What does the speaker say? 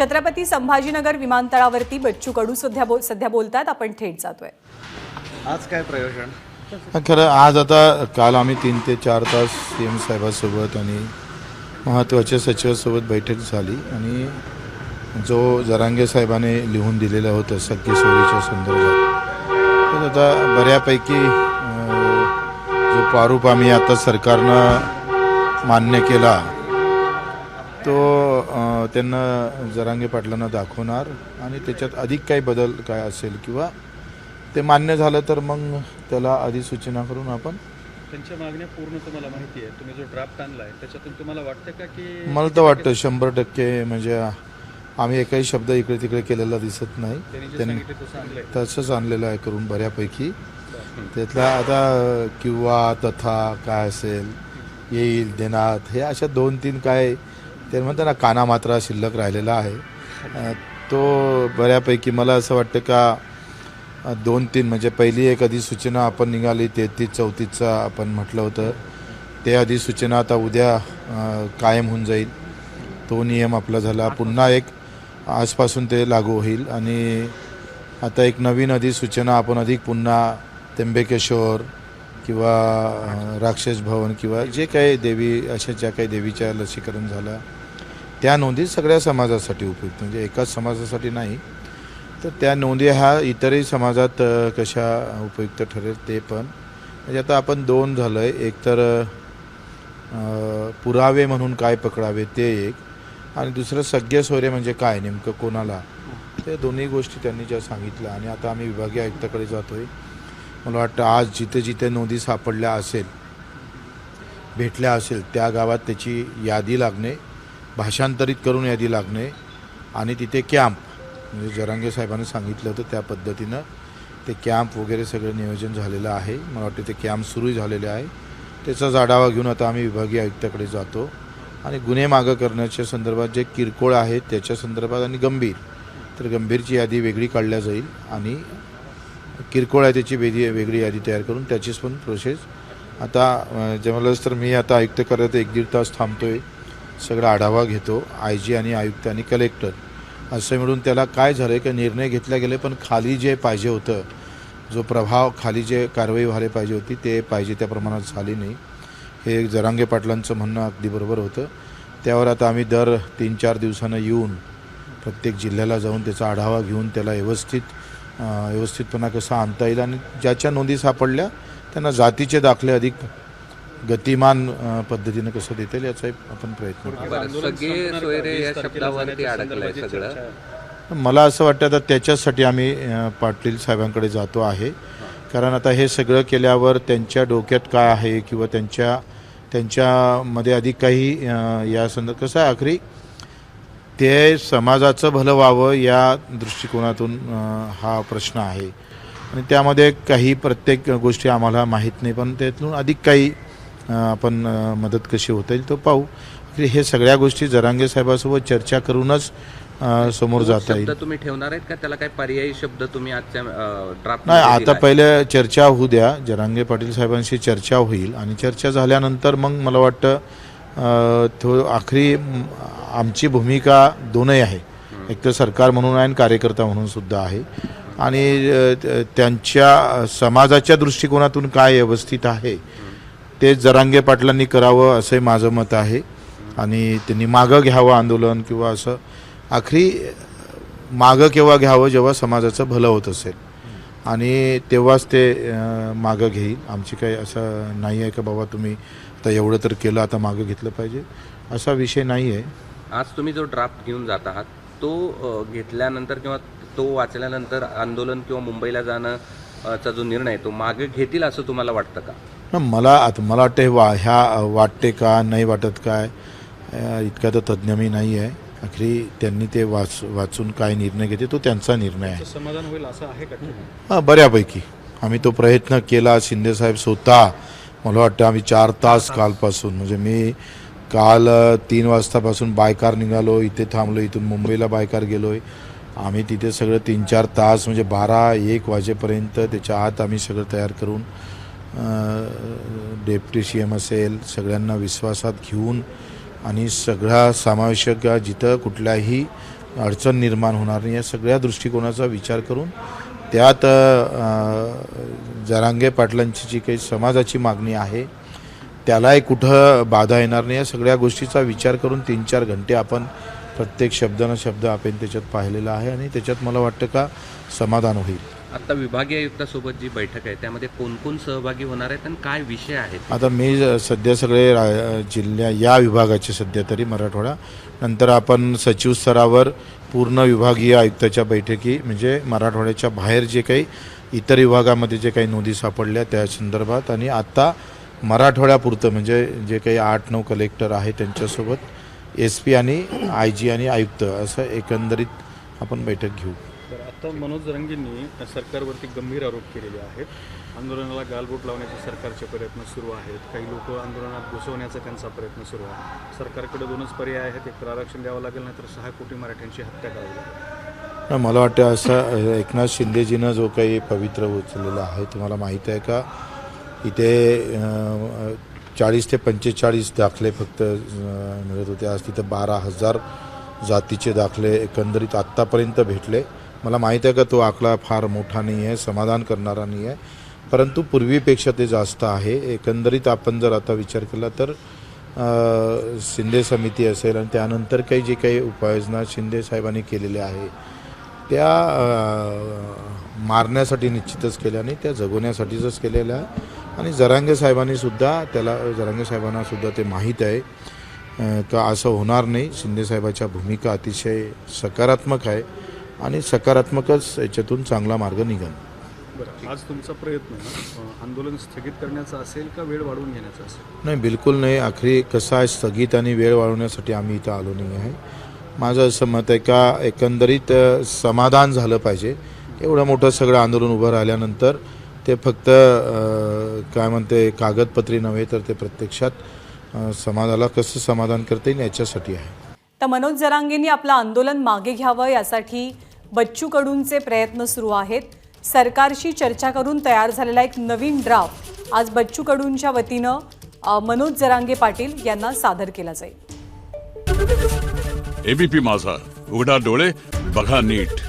छत्रपती संभाजीनगर विमानतळावरती बच्चू कडू सध्या बोल सध्या बोलतात. आपण थेट जातोय. आज काय प्रयोजन? खरं आज आता काल आम्ही तीन ते चार तास सी एम साहेबासोबत आणि महत्त्वाच्या सचिवासोबत बैठक झाली आणि जो जरांगे साहेबाने लिहून दिलेलं होतं सख्य सोयीच्या संदर्भात तर आता बऱ्यापैकी जो प्रारूप आम्ही आता सरकारनं मान्य केला तो त्यांना जरांगे पाटलांना दाखवणार आणि त्याच्यात अधिक काही बदल काय असेल किंवा ते मान्य झालं तर मग त्याला अधिसूचना करून आपण त्यांच्या मागण्या पूर्ण तुम्हाला माहिती आहे. तुम्ही जो ड्राफ्ट आणलाय त्याच्यातून तुम्हाला वाटतं का की मला तर वाटतं शंभर टक्के म्हणजे आम्ही एकही शब्द इकडे तिकडे केलेला दिसत नाही. त्यांनी तसंच आणलेलं आहे करून बऱ्यापैकी. त्यातला आता किंवा तथा काय असेल येईल देणार हे अशा दोन तीन काय ते म्हणतात ना काना मात्रा शिल्लक राहिलेला आहे. तो बऱ्यापैकी मला असं वाटतं का दोन तीन म्हणजे पहिली एक अधिसूचना आपण निघाली तेहतीस चौतीसचा आपण म्हटलं होतं. ते अधिसूचना आता उद्या कायम होऊन जाईल. तो नियम आपला झाला. पुन्हा एक आजपासून ते लागू होईल. आणि आता एक नवीन अधिसूचना आपण अधिक पुन्हा त्र्यंबकेश्वर किंवा राक्षस भवन किंवा जे काही देवी अशा ज्या काही देवीच्या लसीकरण झालं त्या नोंदी सगळ्या समाजासाठी उपयुक्त म्हणजे एकाच समाजासाठी नाही तर त्या नोंदी ह्या इतरही समाजात कशा उपयुक्त ठरेल ते पण. म्हणजे आता आपण दोन झालं आहे एक तर पुरावे म्हणून काय पकडावे ते एक आणि दुसरं सगळे सोयरे म्हणजे काय नेमकं कोणाला? ते दोन्ही गोष्टी त्यांनी ज्या सांगितल्या आणि आता आम्ही विभागीय आयुक्ताकडे जातो आहे मला वाटतं आज जिथे जिथे नोंदी सापडल्या असेल भेटल्या असेल त्या गावात त्याची यादी लागणे भाषांतरित करून यादी लागणे आणि तिथे कॅम्प म्हणजे जरांगे साहेबांनी सांगितलं होतं त्या पद्धतीनं. ते कॅम्प वगैरे सगळं नियोजन झालेलं आहे. मला वाटतं ते कॅम्प सुरू झालेले आहे. त्याचा आढावा घेऊन आता आम्ही विभागीय आयुक्ताकडे जातो. आणि गुन्हे मागं करण्याच्या संदर्भात जे किरकोळ आहेत त्याच्या संदर्भात आणि गंभीर तर गंभीरची यादी वेगळी काढल्या जाईल आणि किरकोळ आहे त्याची वेगळी वेगळी यादी तयार करून त्याचीच पण प्रोसेस आता जमलंच तर मी आता आयुक्त करत एक दीड तास थांबतो आहे सगळा आढावा घेतो आय जी आणि आयुक्त आणि कलेक्टर. असं मिळून त्याला काय झालं की निर्णय घेतला गेले पण खाली जे पाहिजे होतं जो प्रभाव खाली जे कारवाई व्हायला पाहिजे होती ते पाहिजे त्या प्रमाणात झाली नाही. हे जरांगे पाटलांचं म्हणणं अगदी बरोबर होतं. त्यावर आता आम्ही दर तीन चार दिवसानं येऊन प्रत्येक जिल्ह्याला जाऊन त्याचा आढावा घेऊन त्याला व्यवस्थित व्यवस्थितपणा कसा आणता येईल आणि ज्याच्या नोंदी सापडल्या त्यांना जातीचे दाखले अधिक गतिमान पद्धतीनं कसं देता येईल याचा एक आपण प्रयत्न करू. बरं सगळे सोयरे या शब्दावरती अडकलंय सगळं. मला असं वाटतं आता त्याच्याचसाठी आम्ही पाटील साहेबांकडे जातो आहे. कारण आता हे सगळं केल्यावर त्यांच्या डोक्यात काय आहे किंवा त्यांच्या त्यांच्यामध्ये अधिक काही या संदर्भ कसं आहे आखरी? ते समाजाचं भलं व्हावं या दृष्टिकोनातून हा प्रश्न आहे. आणि त्यामध्ये काही प्रत्येक गोष्टी आम्हाला माहीत नाही पण त्यातून अधिक काही आपण मदत कशी होता येईल तो पाहू. हे सगळ्या गोष्टी जरांगे साहेबासोबत चर्चा करूनच समोर जाता येईल. तुम्ही ठेवणार आहेत का? त्याला काही पर्यायी शब्द तुम्ही आजच्या ड्राफ्ट नाही आता पहिले चर्चा होऊ द्या. जरांगे पाटील साहेबांशी चर्चा होईल आणि चर्चा झाल्यानंतर मग मला वाटतं तो आखरी आमची भूमिका दोनही आहे. एक तर सरकार म्हणून आहे आणि कार्यकर्ता म्हणून सुद्धा आहे. आणि त्यांच्या समाजाच्या दृष्टिकोनातून काय व्यवस्थित आहे? ते जरांगे पाटलांनी करावं असंही माझं मत आहे. आणि त्यांनी मागं घ्यावं आंदोलन किंवा असं आखरी मागं केव्हा घ्यावं जेव्हा समाजाचं भलं होत असेल. आणि तेव्हाच ते मागं घेईल. आमची काही असं नाही आहे का बाबा तुम्ही आता एवढं तर केलं आता मागं घेतलं पाहिजे. असा विषय नाही आहे. आज तुम्ही जो ड्राफ्ट घेऊन जात आहात तो घेतल्यानंतर किंवा तो वाचल्यानंतर आंदोलन किंवा मुंबईला जाणं चा जो निर्णय आहे, तो मागे घेतील असं तुम्हाला वाटतं का? मला आता मला वाटतं हे वा ह्या वाटते का नाही वाटत काय इतका तर तज्ज्ञ मी नाही आहे. आखरी त्यांनी ते वाच वाचून काय निर्णय घेते तो त्यांचा निर्णय आहे. समाधान होईल असं आहे का? हां बऱ्यापैकी. आम्ही तो प्रयत्न केला शिंदेसाहेब स्वतः. मला वाटतं आम्ही चार तास कालपासून म्हणजे मी काल तीन वाजतापासून बायकार निघालो इथे थांबलो इथून मुंबईला बायकार गेलो आहे आम्ही तिथे सगळं तीन चार तास म्हणजे बारा एक वाजेपर्यंत त्याच्या आत आम्ही सगळं तयार करून डेप्टी सी एम असेल सगळ्यांना विश्वासात घेऊन आणि सगळा समावेशक जिथं कुठल्याही अडचण निर्माण होणार नाही या सगळ्या दृष्टिकोनाचा विचार करून त्यात जरांगे पाटलांची जी काही समाजाची मागणी आहे त्यालाही कुठं बाधा येणार नाही या सगळ्या गोष्टीचा विचार करून तीन चार घंटे आपण प्रत्येक शब्द न शब्द आपण त्याच्यात पाहिलेला आहे आणि त्याच्यात मला वाटतं का समाधान होईल. आता विभागीय आयुक्तासोबत जी बैठक आहे त्यामध्ये कोण कोण सहभागी होणार आहेत आणि काय विषय आहेत? आता मी सध्या सगळे रा जिल्ह्या या विभागाचे सध्या तरी मराठवाडा. नंतर आपण सचिव स्तरावर पूर्ण विभागीय आयुक्ताच्या बैठकी म्हणजे मराठवाड्याच्या बाहेर जे काही इतर विभागामध्ये जे काही नोंदी सापडल्या त्या संदर्भात आणि आत्ता मराठवाड्यापुरतं म्हणजे जे काही आठ नऊ कलेक्टर आहे त्यांच्यासोबत एस पी आणि आय जी आणि आयुक्त असं एकंदरीत आपण बैठक घेऊ. तर आता मनोज जरंगींनी सरकारवरती गंभीर आरोप केलेले आहेत. आंदोलनाला गालबोट लावण्याचे सरकारचे प्रयत्न सुरू आहेत. काही लोक आंदोलनात घुसवण्याचा त्यांचा प्रयत्न सुरू आहे. सरकारकडे दोनच पर्याय आहेत. एक तर आरक्षण द्यावं लागेल नाहीतर सहा कोटी मराठ्यांची हत्या करावी लागेल. न, मला वाटतं असं एकनाथ शिंदेजीनं जो काही पवित्र उचललेला आहे तुम्हाला माहीत आहे का? इथे चाळीस ते पंचेचाळीस दाखले फक्त मिळत होते. आज तिथं बारा हजार जातीचे दाखले एकंदरीत आत्तापर्यंत भेटले. मला माहीत आहे का तो आकडा फार मोठा नाही आहे समाधान करणारा नाही आहे. परंतु पूर्वीपेक्षा ते जास्त आहे. एकंदरीत आपण जर आता विचार केला तर शिंदे समिती असेल आणि त्यानंतर काही जे काही उपाययोजना शिंदे साहेबांनी केलेल्या आहे त्या मारण्यासाठी निश्चितच केल्या आणि त्या जगवण्यासाठीच केलेल्या. आहे आणि जरांगे साहेबांनी सुद्धा त्याला जरांगे साहेबांना सुद्धा ते माहीत आहे. का असं होणार नाही. शिंदे साहेबाच्या भूमिका अतिशय सकारात्मक आहे आणि सकारात्मकच याच्यातून चांगला मार्ग निघेल. बरं आज तुमचा प्रयत्न आंदोलन स्थगित करण्याचा असेल का वेळ वाढवून घेण्याचा असेल? नाही बिलकुल नाही. आखरी कसं आहे स्थगित आणि वेळ वाढवण्यासाठी आम्ही इथं आलो नाही आहे. माझं असं मत आहे का एकंदरीत समाधान झालं पाहिजे. एवढं मोठं सगळं आंदोलन उभं राहिल्यानंतर ते फक्त काय म्हणते कागदपत्री नव्हे तर ते प्रत्यक्षात समाजाला कसं समाधान करता येईल याच्यासाठी आहे. तर मनोज जरांगेंनी आपलं आंदोलन मागे घ्यावं यासाठी बच्चू कडूंचे प्रयत्न सुरू आहेत. सरकारशी चर्चा करून तयार झालेला एक नवीन ड्राफ्ट आज बच्चू कडूंच्या वतीनं मनोज जरांगे पाटील यांना सादर केला जाईल. एबीपी माझा उघडा डोळे बघा नीट.